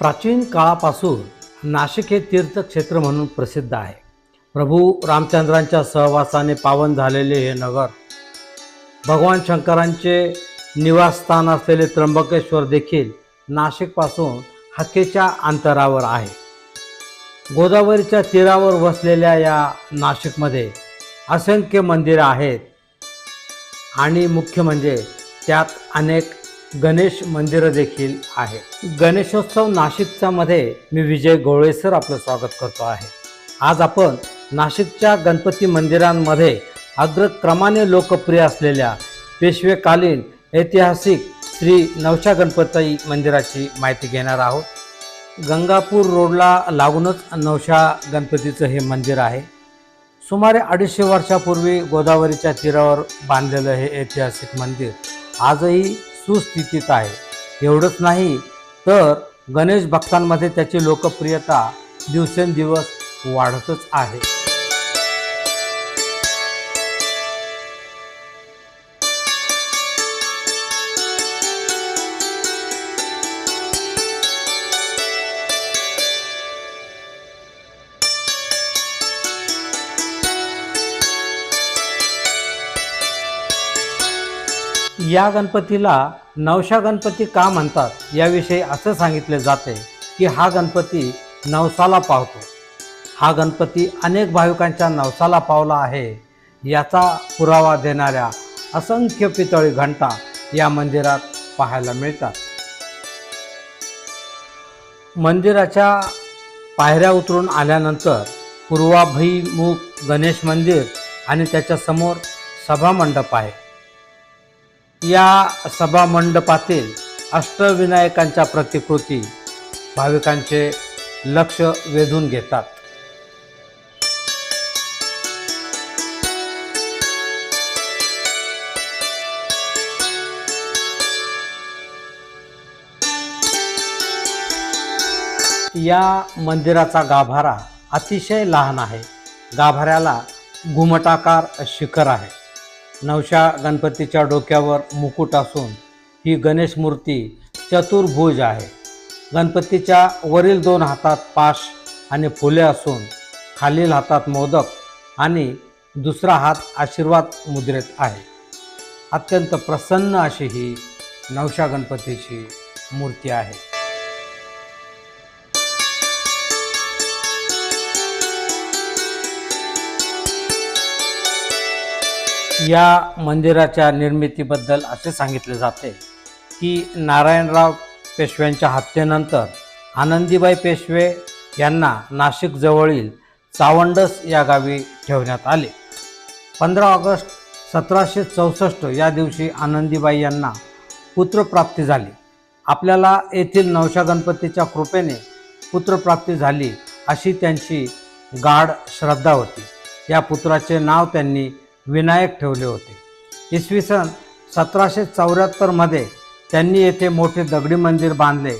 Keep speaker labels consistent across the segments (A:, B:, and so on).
A: प्राचीन काळापासून नाशिक हे तीर्थक्षेत्र म्हणून प्रसिद्ध आहे. प्रभू रामचंद्रांच्या सहवासाने पावन झालेले हे नगर भगवान शंकरांचे निवासस्थान असलेले त्र्यंबकेश्वर देखील नाशिकपासून हक्केच्या अंतरावर आहे. गोदावरीच्या तीरावर वसलेल्या या नाशिकमध्ये असंख्य मंदिरं आहेत आणि मुख्य म्हणजे त्यात अनेक गणेश मंदिरं देखील आहेत गणेशोत्सव नाशिकचा मध्ये मी विजय गोळे सर आपलं स्वागत करतो आहे. आज आपण नाशिकच्या गणपती मंदिरांमध्ये अग्रक्रमाने लोकप्रिय असलेल्या पेशवेकालीन ऐतिहासिक श्री नवशा गणपती मंदिराची माहिती घेणार आहोत. गंगापूर रोडला लागूनच नवशा गणपतीचं हे मंदिर आहे. सुमारे अडीचशे वर्षापूर्वी गोदावरीच्या तीरावर बांधलेलं हे ऐतिहासिक मंदिर आजही सुस्थितीत आहे. एवढंच नाही तर गणेश भक्तांमध्ये त्याची लोकप्रियता दिवसेंदिवस वाढतच आहे. या गणपतीला नवशा गणपती का म्हणतात याविषयी असं सांगितले जाते की हा गणपती नवसाला पावतो. हा गणपती अनेक भाविकांच्या नवसाला पावला आहे. याचा पुरावा देणाऱ्या असंख्य पितळी घंटा या मंदिरात पाहायला मिळतात. मंदिराच्या पायऱ्या उतरून आल्यानंतर पूर्वाभिमुख गणेश मंदिर आणि त्याच्यासमोर सभामंडप आहे. या सभा मंडपातील अष्टविनायकांच्या प्रतिकृती भाविकांचे लक्ष वेधून घेतात. या मंदिराचा गाभारा अतिशय लहान आहे. गाभाऱ्याला घुमटाकार शिखर आहे. नवशा गणपतीच्या डोक्यावर मुकुट असून ही गणेश मूर्ती चतुर्भुज आहे. गणपतीच्या वरील दोन हातात पाश आणि फुले असून खालील हातात मोदक आणि दुसरा हात आशीर्वाद मुद्रेत आहे. अत्यंत प्रसन्न अशी ही नवशा गणपतीची मूर्ती आहे. या मंदिराच्या निर्मितीबद्दल असे सांगितले जाते की नारायणराव पेशव्यांच्या हत्येनंतर आनंदीबाई पेशवे यांना नाशिकजवळील चावंडस या गावी ठेवण्यात आले. पंधरा ऑगस्ट सतराशे चौसष्ट या दिवशी आनंदीबाई यांना पुत्रप्राप्ती झाली. आपल्याला येथील नवशा गणपतीच्या कृपेने पुत्रप्राप्ती झाली अशी त्यांची गाढ श्रद्धा होती. या पुत्राचे नाव त्यांनी विनायक ठेवले होते. इसवी सन सतराशे चौऱ्याहत्तरमध्ये त्यांनी येथे मोठे दगडी मंदिर बांधले.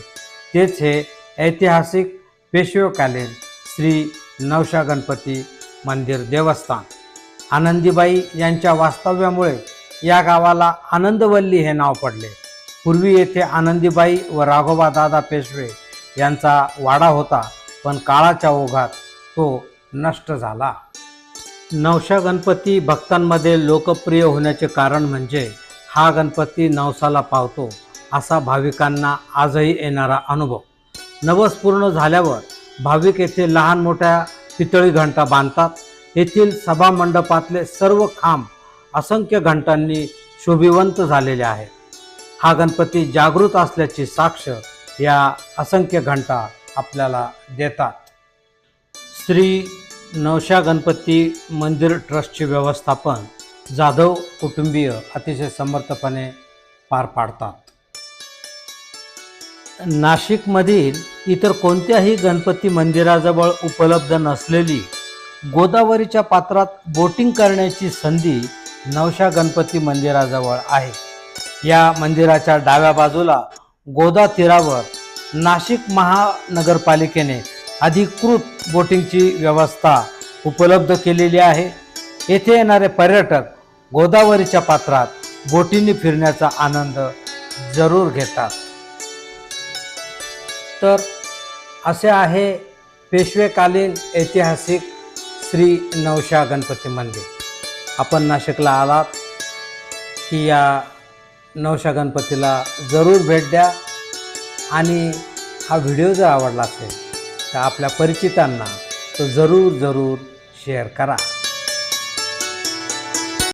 A: तेच हे ऐतिहासिक पेशवेकालीन श्री नवशा गणपती मंदिर देवस्थान. आनंदीबाई यांच्या वास्तव्यामुळे या गावाला आनंदवल्ली हे नाव पडले. पूर्वी येथे आनंदीबाई व राघोबा दादा पेशवे यांचा वाडा होता पण काळाच्या ओघात तो नष्ट झाला. नवशा गणपती भक्तांमध्ये लोकप्रिय होण्याचे कारण म्हणजे हा गणपती नवसाला पावतो असा भाविकांना आजही येणारा अनुभव. नवस पूर्ण झाल्यावर भाविक येथे लहान मोठ्या पितळी घंटा बांधतात. येथील सभामंडपातले सर्व खांब असंख्य घंटांनी शोभिवंत झालेले आहेत. हा गणपती जागृत असल्याची साक्ष या असंख्य घंटा आपल्याला देतात. श्री नवशा गणपती मंदिर ट्रस्टचे व्यवस्थापन जाधव कुटुंबीय अतिशय समर्थपणे पार पाडतात. नाशिकमधील इतर कोणत्याही गणपती मंदिराजवळ उपलब्ध नसलेली गोदावरीच्या पात्रात बोटिंग करण्याची संधी नवशा गणपती मंदिराजवळ आहे. या मंदिराच्या डाव्या बाजूला गोदा तीरावर नाशिक महानगरपालिकेने अधिकृत बोटिंगची व्यवस्था उपलब्ध केलेली आहे. येथे येणारे पर्यटक गोदावरीच्या पात्रात बोटींनी फिरण्याचा आनंद जरूर घेतात. तर असे आहे पेशवेकालीन ऐतिहासिक श्री नवशा गणपती मंदिर. आपण नाशिकला आलात की या नवशा गणपतीला जरूर भेट द्या आणि हा व्हिडिओ जर आवडला असेल तर आपल्या परिचितांना तो जरूर जरूर शेअर करा.